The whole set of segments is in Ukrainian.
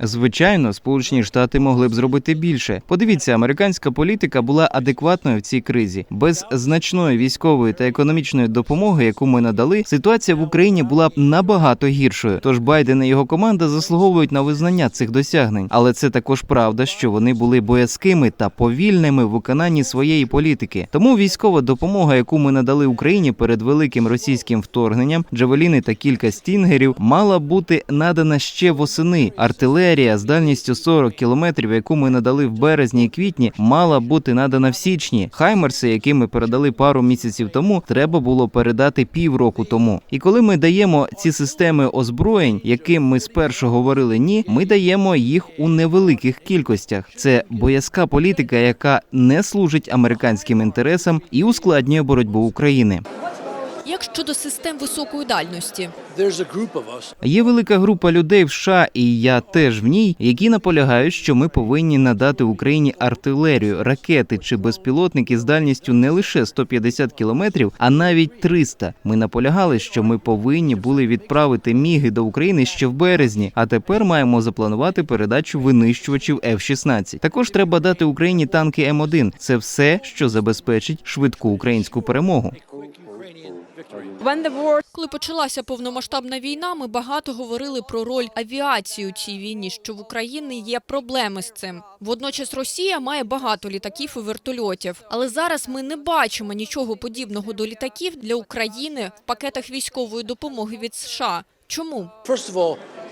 Звичайно, Сполучені Штати могли б зробити більше. Подивіться, американська політика була адекватною в цій кризі. Без значної військової та економічної допомоги, яку ми надали, ситуація в Україні була б набагато гіршою. Тож Байден і його команда заслуговують на визнання цих досягнень. Але це також правда, що вони були боязкими та повільними в виконанні своєї політики. Тому військова допомога, яку ми надали Україні перед великим російським вторгненням, джавеліни та кілька стінгерів, мала бути надана ще восени. Артилерія з дальністю 40 кілометрів, яку ми надали в березні і квітні, мала бути надана в січні. Хаймерси, які ми передали пару місяців тому, треба було передати півроку тому. І коли ми даємо ці системи озброєнь, яким ми спершу говорили ні, ми даємо їх у невеликих кількостях. Це боязка політика, яка не служить американським інтересам і ускладнює боротьбу України. Як щодо систем високої дальності? Є велика група людей в США, і я теж в ній, які наполягають, що ми повинні надати Україні артилерію, ракети чи безпілотники з дальністю не лише 150 кілометрів, а навіть 300. Ми наполягали, що ми повинні були відправити міги до України ще в березні, а тепер маємо запланувати передачу винищувачів F-16. Також треба дати Україні танки М1. Це все, що забезпечить швидку українську перемогу. Коли почалася повномасштабна війна, ми багато говорили про роль авіації у цій війні, що в Україні є проблеми з цим. Водночас Росія має багато літаків і вертольотів. Але зараз ми не бачимо нічого подібного до літаків для України в пакетах військової допомоги від США. Чому?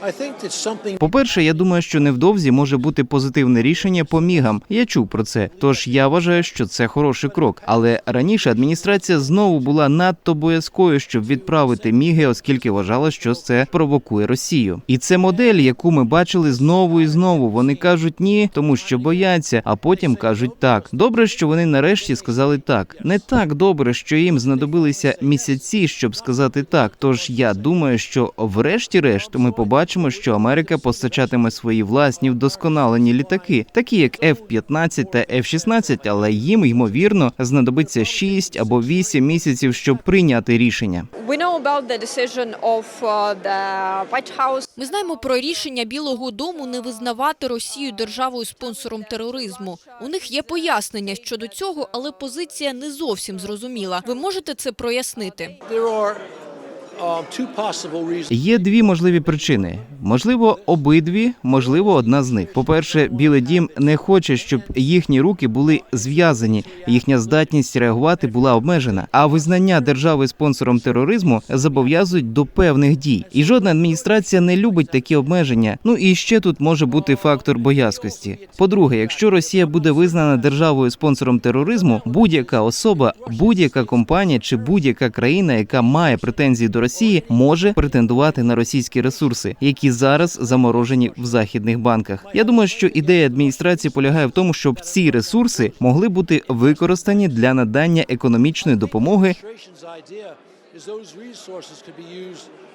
Something По-перше, я думаю, що невдовзі може бути позитивне рішення по мігам. Я чув про це. Тож я вважаю, що це хороший крок. Але раніше адміністрація знову була надто боязкою, щоб відправити міги, оскільки вважала, що це провокує Росію. І це модель, яку ми бачили знову і знову. Вони кажуть ні, тому що бояться, а потім кажуть так. Добре, що вони нарешті сказали так. Не так добре, що їм знадобилися місяці, щоб сказати так. Тож я думаю, що врешті-решт ми побачимо, що Америка постачатиме свої власні вдосконалені літаки, такі як F-15 та F-16, але їм ймовірно знадобиться 6 або 8 місяців, щоб прийняти рішення. uh, Ми знаємо про рішення Білого Дому не визнавати Росію державою спонсором тероризму. У них є пояснення щодо цього, але позиція не зовсім зрозуміла. Ви можете це прояснити? Є дві можливі причини. Можливо, обидві, можливо, одна з них. По-перше, Білий Дім не хоче, щоб їхні руки були зв'язані, їхня здатність реагувати була обмежена. А визнання держави спонсором тероризму зобов'язують до певних дій. І жодна адміністрація не любить такі обмеження. Ну і ще тут може бути фактор боязкості. По-друге, якщо Росія буде визнана державою спонсором тероризму, будь-яка особа, будь-яка компанія чи будь-яка країна, яка має претензії до Росії, може претендувати на російські ресурси, які зараз заморожені в західних банках. Я думаю, що ідея адміністрації полягає в тому, щоб ці ресурси могли бути використані для надання економічної допомоги